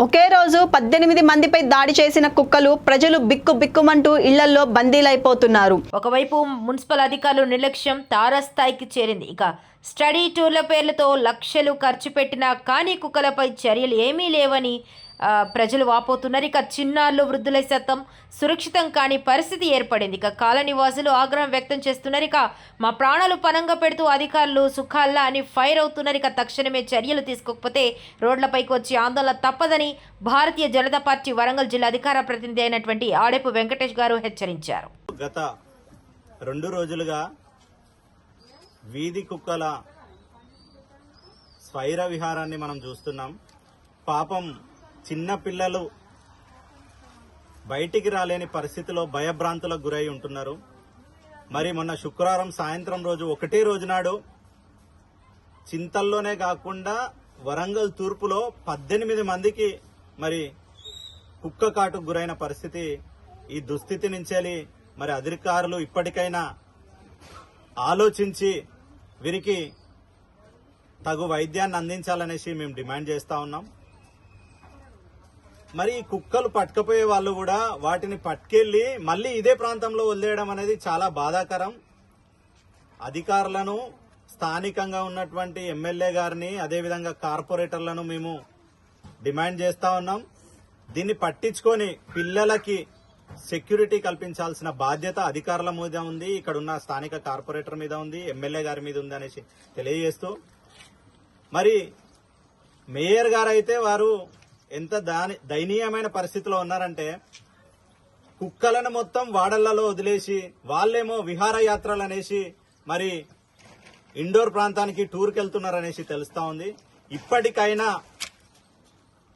ఒకే రోజు పద్దెనిమిది మందిపై దాడి చేసిన కుక్కలు ప్రజలు బిక్కు బిక్కుమంటూ ఇళ్ళలో బందీలైపోతున్నారు. ఒకవైపు మున్సిపల్ అధికారులు నిర్లక్ష్యం తారస్థాయికి చేరింది. ఇక స్టడీ టూర్ల పేర్లతో లక్షలు ఖర్చు పెట్టినా కానీ కుక్కలపై చర్యలు ఏమీ లేవని ప్రజలు వాపోతున్నారు. ఇక చిన్నారులు వృద్ధుల శాతం సురక్షితం కాని పరిస్థితి ఏర్పడింది. ఇక కాలనివాసులు ఆగ్రహం వ్యక్తం చేస్తున్నారు. ఇక మా ప్రాణాలు పనంగా పెడుతూ అధికారులు సుఖాల్లా అని ఫైర్ అవుతున్నారు. ఇక తక్షణమే చర్యలు తీసుకోకపోతే రోడ్లపైకి వచ్చి ఆందోళన తప్పదని భారతీయ జనతా పార్టీ వరంగల్ జిల్లా అధికార ప్రతినిధి అయినటువంటి ఆడేపు వెంకటేష్ గారు హెచ్చరించారు. గత రెండు రోజులుగా వీధి కుక్కల స్వైర విహారాన్ని మనం చూస్తున్నాం. పాపం చిన్న పిల్లలు బయటికి రాలేని పరిస్థితిలో భయభ్రాంతులకు గురై ఉంటున్నారు. మరి మొన్న శుక్రవారం సాయంత్రం రోజు ఒకటే రోజు నాడు చింతల్లోనే కాకుండా వరంగల్ తూర్పులో పద్దెనిమిది మందికి మరి కుక్క కాటుకు గురైన పరిస్థితి ఈ దుస్థితి నుంచేలి మరి అధికారులు ఇప్పటికైనా ఆలోచించి వీరికి తగు వైద్యాన్ని అందించాలనేసి మేము డిమాండ్ చేస్తా ఉన్నాం. మరి కుక్కలు పట్టుకపోయే వాళ్ళు కూడా వాటిని పట్టుకెళ్ళి మళ్ళీ ఇదే ప్రాంతంలో వదిలేయడం అనేది చాలా బాధాకరం. అధికారులను స్థానికంగా ఉన్నటువంటి ఎమ్మెల్యే గారిని అదేవిధంగా కార్పొరేటర్లను మేము డిమాండ్ చేస్తా ఉన్నాం. దీన్ని పట్టించుకొని పిల్లలకి సెక్యూరిటీ కల్పించాల్సిన బాధ్యత అధికారుల మీద ఉంది. ఇక్కడ ఉన్న స్థానిక కార్పొరేటర్ మీద ఉంది ఎమ్మెల్యే గారి మీద ఉంది అనేసి తెలియజేస్తూ. మరి మేయర్ గారు అయితే వారు ఎంత దాని దయనీయమైన పరిస్థితిలో ఉన్నారంటే కుక్కలను మొత్తం వాడళ్ళలో వదిలేసి వాళ్ళేమో విహారయాత్రలు అనేసి మరి ఇండోర్ ప్రాంతానికి టూర్కి వెళ్తున్నారనేసి తెలుస్తా ఉంది. ఇప్పటికైనా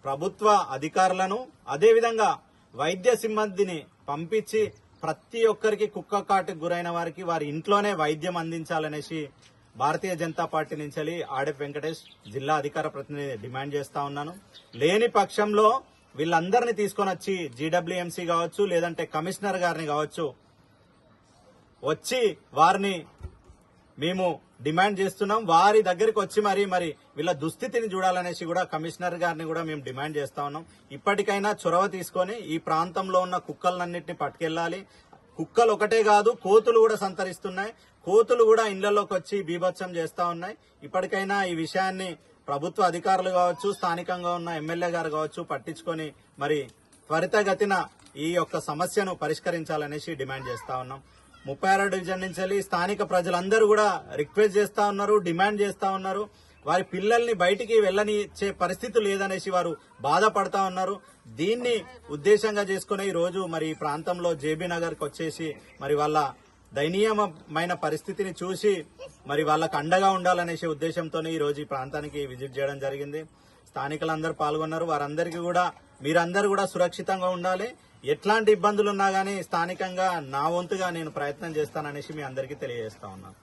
ప్రభుత్వ అధికారులను అదేవిధంగా వైద్య సిబ్బందిని పంపించి ప్రతి ఒక్కరికి కుక్క కాటుకు గురైన వారికి వారి ఇంట్లోనే వైద్యం అందించాలనేసి భారతీయ జనతా పార్టీ నుంచి ఆడెప్ వెంకటేష్ జిల్లా అధికార ప్రతినిధి డిమాండ్ చేస్తా ఉన్నాను. లేని పక్షంలో వీళ్ళందరినీ తీసుకొని వచ్చి జీడబ్ల్యూఎంసీ కావచ్చు లేదంటే కమిషనర్ గారిని కావచ్చు వచ్చి వారిని మేము డిమాండ్ చేస్తున్నాం. వారి దగ్గరికి వచ్చి మరి మరి వీళ్ళ దుస్థితిని చూడాలనేసి కూడా కమిషనర్ గారిని కూడా మేము డిమాండ్ చేస్తా ఉన్నాం. ఇప్పటికైనా చొరవ తీసుకొని ఈ ప్రాంతంలో ఉన్న కుక్కలన్నింటినీ పట్టుకెళ్ళాలి. కుక్కలు ఒకటే కాదు కోతులు కూడా సంతరిస్తున్నాయి. కోతులు కూడా ఇళ్ళలోకి వచ్చి బీభత్సం చేస్తా ఉన్నాయి. ఇప్పటికైనా ఈ విషయాన్ని ప్రభుత్వ అధికారులు కావచ్చు స్థానికంగా ఉన్న ఎమ్మెల్యే గారు కావచ్చు పట్టించుకొని మరి త్వరితగతిన ఈ యొక్క సమస్యను పరిష్కరించాలనేసి డిమాండ్ చేస్తా ఉన్నాం. ముప్పై ఆరో డివిజన్ నుంచి వెళ్ళి స్థానిక ప్రజలందరూ కూడా రిక్వెస్ట్ చేస్తా ఉన్నారు డిమాండ్ చేస్తా ఉన్నారు. వారి పిల్లల్ని బయటికి వెళ్ళనిచ్చే పరిస్థితి లేదనేసి వారు బాధపడతా ఉన్నారు. దీన్ని ఉద్దేశంగా చేసుకుని ఈ రోజు మరి ఈ ప్రాంతంలో జేబీ నగర్కి వచ్చేసి మరి వాళ్ళ దయనీయమైన పరిస్థితిని చూసి మరి వాళ్ళకు అండగా ఉండాలనేసే ఉద్దేశంతో ఈ రోజు ఈ ప్రాంతానికి విజిట్ చేయడం జరిగింది. స్థానికులందరూ పాల్గొన్నారు. వారందరికీ కూడా మీరందరూ కూడా సురక్షితంగా ఉండాలి. ఎట్లాంటి ఇబ్బందులు ఉన్నా కానీ స్థానికంగా నా వంతుగా నేను ప్రయత్నం చేస్తాననేసి మీ అందరికీ తెలియజేస్తా ఉన్నాను.